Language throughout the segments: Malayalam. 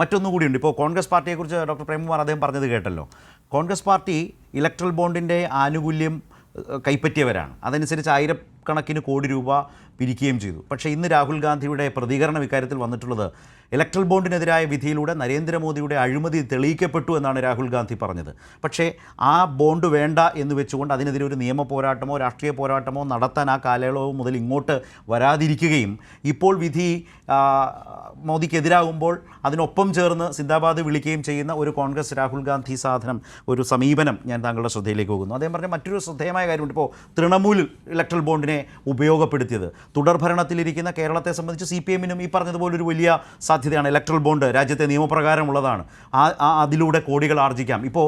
മറ്റൊന്നുകൂടിയുണ്ട്. ഇപ്പോൾ കോൺഗ്രസ് പാർട്ടിയെക്കുറിച്ച് ഡോക്ടർ പ്രേംകുമാർ അദ്ദേഹം പറഞ്ഞത് കേട്ടല്ലോ. കോൺഗ്രസ് പാർട്ടി ഇലക്ട്രൽ ബോണ്ടിന്റെ ആനുകൂല്യം കൈപ്പറ്റിയവരാണ്. അതനുസരിച്ച് ആയിരക്കണക്കിന് കോടി രൂപ പിരിക്കുകയും ചെയ്തു. പക്ഷേ ഇന്ന് രാഹുൽ ഗാന്ധിയുടെ പ്രതികരണം ഇക്കാര്യത്തിൽ വന്നിട്ടുള്ളത് ഇലക്ട്രൽ ബോണ്ടിനെതിരായ വിധിയിലൂടെ നരേന്ദ്രമോദിയുടെ അഴിമതി തെളിയിക്കപ്പെട്ടു എന്നാണ് രാഹുൽ ഗാന്ധി പറഞ്ഞത്. പക്ഷേ ആ ബോണ്ട് വേണ്ട എന്ന് വെച്ചുകൊണ്ട് അതിനെതിരെ ഒരു നിയമ പോരാട്ടമോ രാഷ്ട്രീയ പോരാട്ടമോ നടത്താൻ ആ കാലയളവ് മുതൽ ഇങ്ങോട്ട് വരാതിരിക്കുകയും ഇപ്പോൾ വിധി മോദിക്കെതിരാകുമ്പോൾ അതിനൊപ്പം ചേർന്ന് സിന്ദാബാദ് വിളിക്കുകയും ചെയ്യുന്ന ഒരു കോൺഗ്രസ് രാഹുൽ ഗാന്ധി സാധനം ഒരു സമീപനം ഞാൻ താങ്കളുടെ ശ്രദ്ധയിലേക്ക് പോകുന്നു. അദ്ദേഹം പറഞ്ഞ മറ്റൊരു ശ്രദ്ധേയമായ കാര്യമുണ്ട്. ഇപ്പോൾ തൃണമൂൽ ഇലക്ട്രൽ ബോണ്ടിനെ ഉപയോഗപ്പെടുത്തിയത്. തുടർഭരണത്തിലിരിക്കുന്ന കേരളത്തെ സംബന്ധിച്ച് സി പി എമ്മിനും ഈ പറഞ്ഞതുപോലെ ഒരു വലിയ സാധ്യതയാണ്. ഇലക്ട്രൽ ബോണ്ട് രാജ്യത്തെ നിയമപ്രകാരമുള്ളതാണ്. ആ അതിലൂടെ കോടികൾ ആർജിക്കാം. ഇപ്പോൾ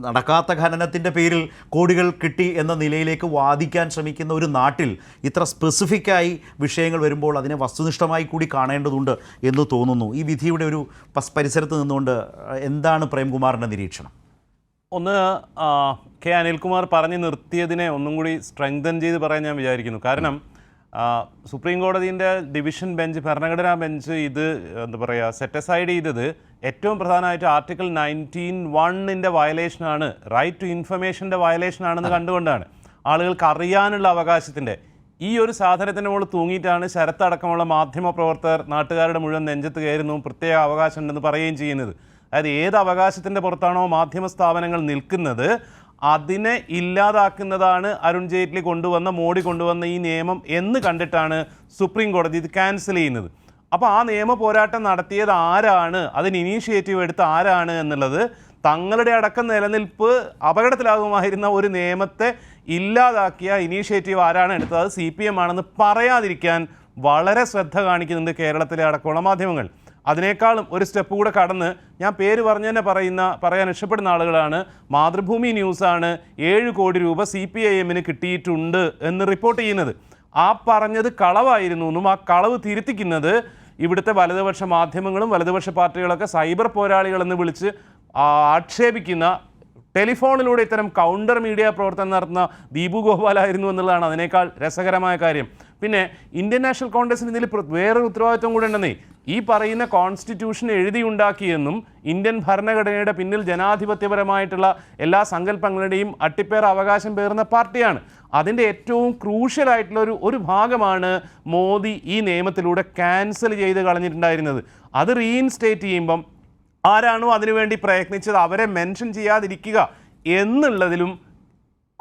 നടക്കാത്ത ഖനനത്തിന്റെ പേരിൽ കോടികൾ കിട്ടി എന്ന നിലയിലേക്ക് വാദിക്കാൻ ശ്രമിക്കുന്ന ഒരു നാട്ടിൽ ഇത്ര സ്പെസിഫിക്കായി വിഷയങ്ങൾ വരുമ്പോൾ അതിനെ വസ്തുനിഷ്ഠമായി കൂടി കാണേണ്ടതുണ്ട് എന്ന് തോന്നുന്നു. ഈ വിധിയുടെ ഒരു പരിസരത്ത് നിന്നുകൊണ്ട് എന്താണ് പ്രേംകുമാറിന്റെ നിരീക്ഷണം? ഒന്ന് കെ അനിൽകുമാർ പറഞ്ഞു നിർത്തിയതിനെ ഒന്നും കൂടി സ്ട്രെങ്തൻ ചെയ്ത് പറയാൻ ഞാൻ വിചാരിക്കുന്നു. കാരണം സുപ്രീം കോടതിന്റെ ഡിവിഷൻ ബെഞ്ച് ഭരണഘടനാ ബെഞ്ച് ഇത് എന്താ പറയുക സെറ്റസൈഡ് ചെയ്തത് ഏറ്റവും പ്രധാനമായിട്ട് ആർട്ടിക്കിൾ നയന്റീൻ വണ്ണിന്റെ വയലേഷനാണ് റൈറ്റ് ടു ഇൻഫർമേഷന്റെ വയലേഷനാണെന്ന് കണ്ടുകൊണ്ടാണ് ആളുകൾക്ക് അറിയാനുള്ള അവകാശത്തിന്റെ ഈ ഒരു സാധനത്തിന്റെ മുകളിൽ തൂങ്ങിയിട്ടാണ് ശരത്തടക്കമുള്ള മാധ്യമ പ്രവർത്തകർ നാട്ടുകാരുടെ മുഴുവൻ നെഞ്ചത്ത് കയറുന്നു പ്രത്യേക അവകാശമുണ്ടെന്ന് പറയുകയും ചെയ്യുന്നത്. അതായത് ഏത് അവകാശത്തിന്റെ പുറത്താണോ മാധ്യമ സ്ഥാപനങ്ങൾ നിൽക്കുന്നത് അതിനെ ഇല്ലാതാക്കുന്നതാണ് അരുൺ ജെയ്റ്റ്ലി കൊണ്ടുവന്ന മോഡി കൊണ്ടുവന്ന ഈ നിയമം എന്ന് കണ്ടിട്ടാണ് സുപ്രീം കോടതി ഇത് ക്യാൻസൽ ചെയ്യുന്നത്. അപ്പോൾ ആ നിയമ പോരാട്ടം നടത്തിയത് ആരാണ്? അതിന് ഇനീഷ്യേറ്റീവ് എടുത്ത ആരാണ് എന്നുള്ളത് തങ്ങളുടെ അടക്കം നിലനിൽപ്പ് അപകടത്തിലാകുമായിരുന്ന ഒരു നിയമത്തെ ഇല്ലാതാക്കിയ ഇനീഷ്യേറ്റീവ് ആരാണ് എടുത്തത്? അത് സി പി എം ആണെന്ന് പറയാതിരിക്കാൻ വളരെ ശ്രദ്ധ കാണിക്കുന്നുണ്ട് കേരളത്തിലെ അടക്കമുള്ള മാധ്യമങ്ങൾ. അതിനേക്കാളും ഒരു സ്റ്റെപ്പ് കൂടെ കടന്ന് ഞാൻ പേര് പറഞ്ഞു തന്നെ പറയുന്ന പറയാൻ ഇഷ്ടപ്പെടുന്ന ആളുകളാണ്. മാതൃഭൂമി ന്യൂസാണ്. ഏഴ് കോടി രൂപ സി പി ഐ എമ്മിന് കിട്ടിയിട്ടുണ്ട് എന്ന് റിപ്പോർട്ട് ചെയ്യുന്നത്. ആ പറഞ്ഞത് കളവായിരുന്നു എന്നും ആ കളവ് തിരുത്തിക്കുന്നത് ഇവിടുത്തെ വലതുപക്ഷ മാധ്യമങ്ങളും വലതുപക്ഷ പാർട്ടികളൊക്കെ സൈബർ പോരാളികളെന്ന് വിളിച്ച് ആക്ഷേപിക്കുന്ന ടെലിഫോണിലൂടെ ഇത്തരം കൗണ്ടർ മീഡിയ പ്രവർത്തനം നടത്തുന്ന ദീപു ഗോപാലായിരുന്നു എന്നുള്ളതാണ് അതിനേക്കാൾ രസകരമായ കാര്യം. പിന്നെ ഇന്ത്യൻ നാഷണൽ കോൺഗ്രസിന് ഇതിൽ വേറൊരു ഉത്തരവാദിത്വം കൂടെ ഉണ്ടെന്നേ ഈ പറയുന്ന കോൺസ്റ്റിറ്റ്യൂഷൻ എഴുതിയുണ്ടാക്കിയെന്നും ഇന്ത്യൻ ഭരണഘടനയുടെ പിന്നിൽ ജനാധിപത്യപരമായിട്ടുള്ള എല്ലാ സങ്കല്പങ്ങളുടെയും അട്ടിപ്പേർ അവകാശം പേർന്ന പാർട്ടിയാണ്. അതിന്റെ ഏറ്റവും ക്രൂഷ്യൽ ആയിട്ടുള്ള ഒരു ഒരു ഭാഗമാണ് മോദി ഈ നിയമത്തിലൂടെ ക്യാൻസൽ ചെയ്ത് കളഞ്ഞിട്ടുണ്ടായിരുന്നത്. അത് റീഇൻസ്റ്റേറ്റ് ചെയ്യുമ്പം ആരാണോ അതിനുവേണ്ടി പ്രയത്നിച്ചത് അവരെ മെൻഷൻ ചെയ്യാതിരിക്കുക എന്നുള്ളതിലും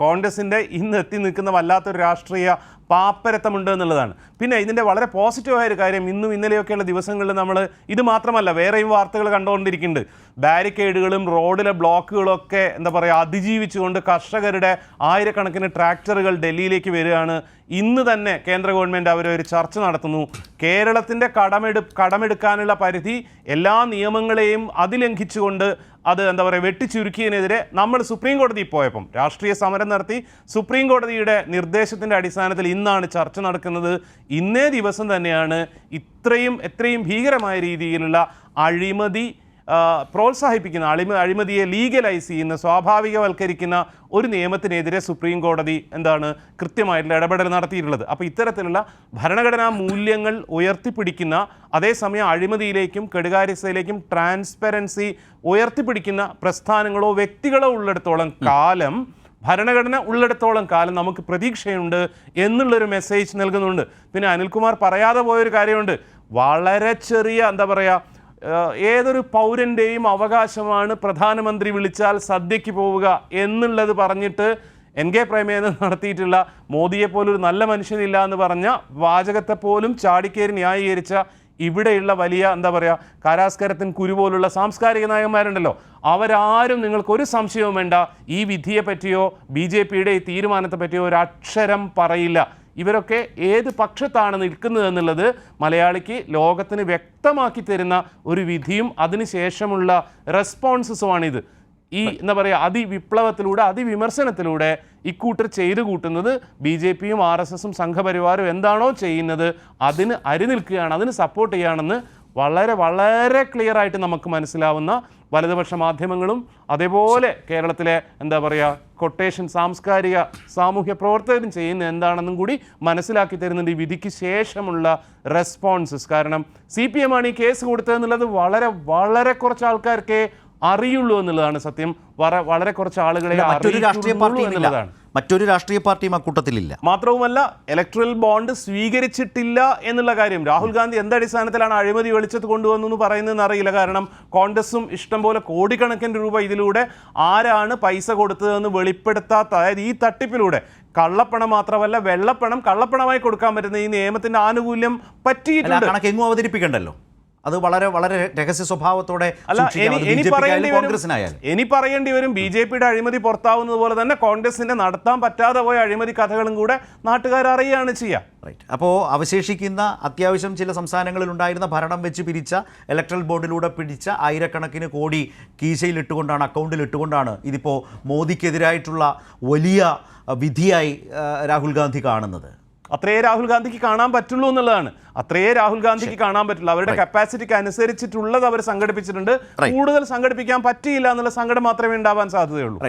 കോൺഗ്രസിന്റെ ഇന്ന് എത്തി നിൽക്കുന്ന വല്ലാത്തൊരു രാഷ്ട്രീയ പാപ്പരത്തമുണ്ട് എന്നുള്ളതാണ്. പിന്നെ ഇതിന്റെ വളരെ പോസിറ്റീവായ ഒരു കാര്യം ഇന്നും ഇന്നലെയൊക്കെയുള്ള ദിവസങ്ങളിൽ നമ്മൾ ഇത് മാത്രമല്ല വേറെയും വാർത്തകൾ കണ്ടുകൊണ്ടിരിക്കുന്നുണ്ട്. ബാരിക്കേഡുകളും റോഡിലെ ബ്ലോക്കുകളും ഒക്കെ എന്താ പറയുക അതിജീവിച്ചുകൊണ്ട് കർഷകരുടെ ആയിരക്കണക്കിന് ട്രാക്ടറുകൾ ഡൽഹിയിലേക്ക് വരികയാണ്. ഇന്ന് തന്നെ കേന്ദ്ര ഗവൺമെന്റ് അവർ ഒരു ചർച്ച നടത്തുന്നു. കേരളത്തിന്റെ കടമെടു കടമെടുക്കാനുള്ള പരിധി എല്ലാ നിയമങ്ങളെയും അതിലംഘിച്ചുകൊണ്ട് അത് എന്താ പറയുക വെട്ടിച്ചുരുക്കിയതിനെതിരെ നമ്മൾ സുപ്രീം കോടതിയിൽ പോയപ്പം രാഷ്ട്രീയ സമരം നടത്തി. സുപ്രീം കോടതിയുടെ നിർദ്ദേശത്തിന്റെ അടിസ്ഥാനത്തിൽ ഇന്നാണ് ചർച്ച നടക്കുന്നത്. ഇന്നേ ദിവസം തന്നെയാണ് ഇത്രയും എത്രയും ഭീകരമായ രീതിയിലുള്ള അഴിമതി പ്രോത്സാഹിപ്പിക്കുന്ന അഴിമ അഴിമതിയെ ലീഗലൈസ് ചെയ്യുന്ന സ്വാഭാവികവൽക്കരിക്കുന്ന ഒരു നിയമത്തിനെതിരെ സുപ്രീം കോടതി എന്താണ് കൃത്യമായിട്ടുള്ള ഇടപെടൽ നടത്തിയിട്ടുള്ളത്. അപ്പോൾ ഇത്തരത്തിലുള്ള ഭരണഘടനാ മൂല്യങ്ങൾ ഉയർത്തിപ്പിടിക്കുന്ന അതേസമയം അഴിമതിയിലേക്കും കെടുകാര്യസ്ഥയിലേക്കും ട്രാൻസ്പെറൻസി ഉയർത്തിപ്പിടിക്കുന്ന പ്രസ്ഥാനങ്ങളോ വ്യക്തികളോ ഉള്ളിടത്തോളം കാലം ഭരണഘടന ഉള്ളിടത്തോളം കാലം നമുക്ക് പ്രതീക്ഷയുണ്ട് എന്നുള്ളൊരു മെസ്സേജ് നൽകുന്നുണ്ട്. പിന്നെ അനിൽകുമാർ പറയാതെ പോയൊരു കാര്യമുണ്ട്. വളരെ ചെറിയ എന്താ പറയുക ഏതൊരു പൗരന്റെയും അവകാശമാണ് പ്രധാനമന്ത്രി വിളിച്ചാൽ സദ്യയ്ക്ക് പോവുക എന്നുള്ളത് പറഞ്ഞിട്ട് എൻ കെ പ്രേമേന്ദ്രൻ നടത്തിയിട്ടുള്ള മോദിയെ പോലൊരു നല്ല മനുഷ്യനില്ല എന്ന് പറഞ്ഞ വാചകത്തെ പോലും ചാടിക്കേരി ന്യായീകരിച്ച ഇവിടെയുള്ള വലിയ എന്താ പറയുക കാരാസ്കരത്തിൻ കുരു പോലുള്ള സാംസ്കാരിക നായകന്മാരുണ്ടല്ലോ. അവരാരും നിങ്ങൾക്കൊരു സംശയവും വേണ്ട. ഈ വിധിയെപ്പറ്റിയോ ബി ജെ പിയുടെ ഈ തീരുമാനത്തെ പറ്റിയോ ഒരു അക്ഷരം പറയില്ല. ഇവരൊക്കെ ഏത് പക്ഷത്താണ് നിൽക്കുന്നത് എന്നുള്ളത് മലയാളിക്ക് ലോകത്തിന് വ്യക്തമാക്കി തരുന്ന ഒരു വിധിയും അതിനുശേഷമുള്ള റെസ്പോൺസസുമാണിത്. ഈ എന്താ പറയുക അതിവിപ്ലവത്തിലൂടെ അതിവിമർശനത്തിലൂടെ ഇക്കൂട്ടർ ചെയ്തു കൂട്ടുന്നത് ബി ജെ പിയും ആർ എസ് എസും സംഘപരിവാരും എന്താണോ ചെയ്യുന്നത് അതിന് അരി നിൽക്കുകയാണ് അതിന് സപ്പോർട്ട് ചെയ്യുകയാണെന്ന് വളരെ വളരെ ക്ലിയർ ആയിട്ട് നമുക്ക് മനസ്സിലാവുന്ന വലതുപക്ഷ മാധ്യമങ്ങളും അതേപോലെ കേരളത്തിലെ എന്താ പറയുക കൊട്ടേഷൻ സാംസ്കാരിക സാമൂഹ്യ പ്രവർത്തകരും ചെയ്യുന്ന എന്താണെന്നും കൂടി മനസ്സിലാക്കി തരുന്നുണ്ട്. ഈ വിധിക്ക് ശേഷമുള്ള റെസ്പോൺസസ് കാരണം സി പി എം ആണ് ഈ കേസ് കൊടുത്തതെന്നുള്ളത് വളരെ വളരെ കുറച്ച് ആൾക്കാർക്കേ അറിയുള്ളൂ എന്നുള്ളതാണ് സത്യം. വളരെ കുറച്ച് ആളുകളെ ഇല്ല എന്നുള്ളതാണ്. മറ്റൊരു രാഷ്ട്രീയ പാർട്ടിയും അക്കൂട്ടത്തിലില്ല മാത്രവുമല്ല ഇലക്ട്രൽ ബോണ്ട് സ്വീകരിച്ചിട്ടില്ല എന്നുള്ള കാര്യം രാഹുൽ ഗാന്ധി എന്ത് അടിസ്ഥാനത്തിലാണ് അഴിമതി വെളിച്ചത്ത് കൊണ്ടുവന്നു എന്ന് പറയുന്നതെന്ന് അറിയില്ല. കാരണം കോൺഗ്രസും ഇഷ്ടംപോലെ കോടിക്കണക്കിന് രൂപ ഇതിലൂടെ ആരാണ് പൈസ കൊടുത്തതെന്ന് വെളിപ്പെടുത്താത്ത അതായത് ഈ തട്ടിപ്പിലൂടെ കള്ളപ്പണം മാത്രമല്ല വെള്ളപ്പണം കള്ളപ്പണമായി കൊടുക്കാൻ പറ്റുന്ന ഈ നിയമത്തിന്റെ ആനുകൂല്യം പറ്റിയിട്ടില്ല പറ്റിയിട്ടുണ്ട്. അവതരിപ്പിക്കണ്ടല്ലോ. അത് വളരെ വളരെ രഹസ്യ സ്വഭാവത്തോടെ കോൺഗ്രസിനായാലും ഇനി പറയേണ്ടി വരും ബി ജെ പിയുടെ അഴിമതി പുറത്താവുന്നത് പോലെ തന്നെ കോൺഗ്രസിന്റെ നടത്താൻ പറ്റാതെ പോയ അഴിമതി കഥകളും കൂടെ നാട്ടുകാർ അറിയുകയാണ് ചെയ്യുക റൈറ്റ് അപ്പോൾ അവശേഷിക്കുന്ന അത്യാവശ്യം ചില സംസ്ഥാനങ്ങളിൽ ഉണ്ടായിരുന്ന ഭരണം വെച്ച് പിരിച്ച ഇലക്ട്രൽ ബോർഡിലൂടെ പിടിച്ച ആയിരക്കണക്കിന് കോടി അക്കൗണ്ടിൽ ഇട്ടുകൊണ്ടാണ് ഇതിപ്പോൾ മോദിക്കെതിരായിട്ടുള്ള വലിയ വിധിയായി രാഹുൽ ഗാന്ധി കാണുന്നത്. അത്രയേ രാഹുൽ ഗാന്ധിക്ക് കാണാൻ പറ്റുള്ളൂ എന്നുള്ളതാണ്. അത്രയേ രാഹുൽ ഗാന്ധിക്ക് കാണാൻ പറ്റുള്ളൂ. അവരുടെ കപ്പാസിറ്റിക്ക് അനുസരിച്ചിട്ടുള്ളത് അവർ സംഘടിപ്പിച്ചിട്ടുണ്ട്. കൂടുതൽ സംഘടിപ്പിക്കാൻ പറ്റിയില്ല എന്നുള്ള സങ്കടം മാത്രമേ ഉണ്ടാവാൻ സാധ്യതയുള്ളൂ.